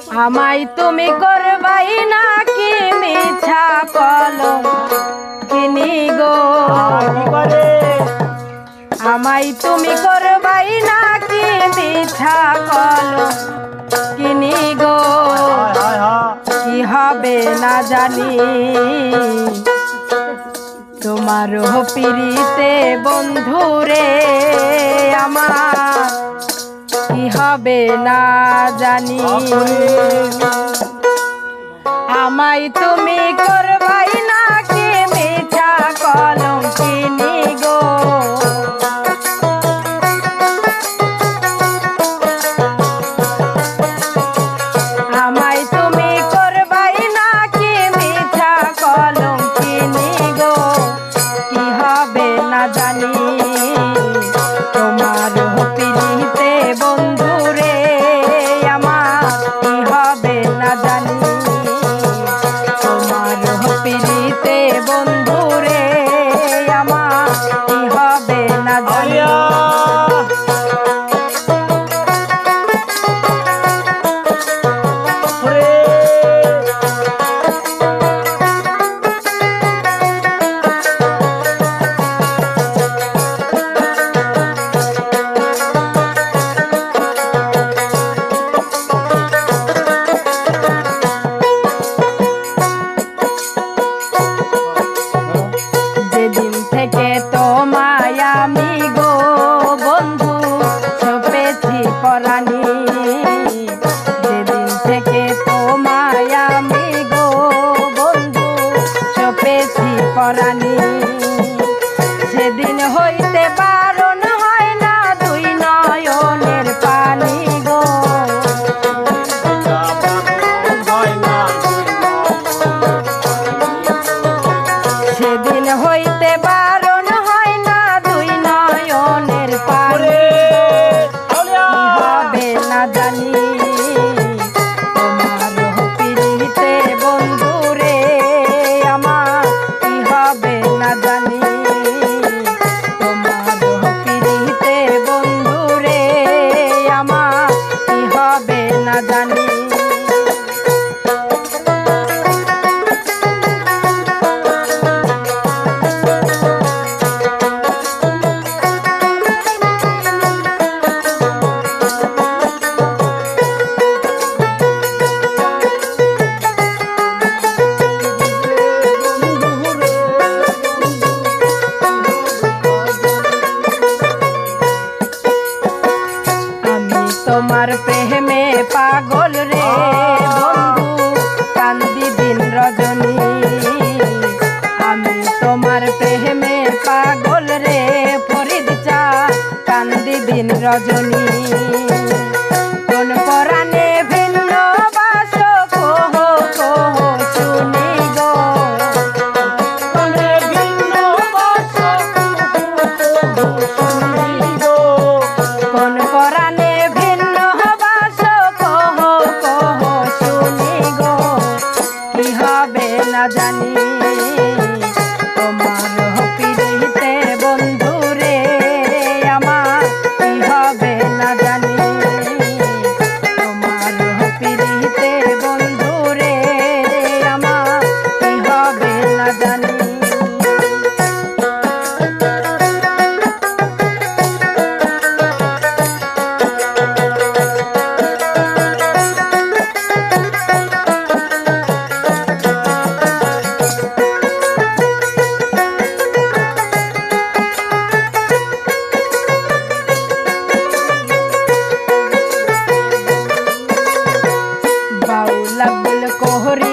আমাই তুমি করবাই না কি মিছা কলম? কিনি গো? আমাই তুমি করবাই না কি মিছা কলম? কিনি গো? কি হবে না জানি। তোমার পিড়িতে বন্ধুরে আমার। কি হবে না জানি। আমায় তুমি করবে সেদিন হ প্রেমে পাগল রে বন্ধু, কান্দি দিন রজনী। আমি তোমার প্রেমে পাগল রে, ফরিদ চা, কান্দি দিন রজনী। জানি कोहरी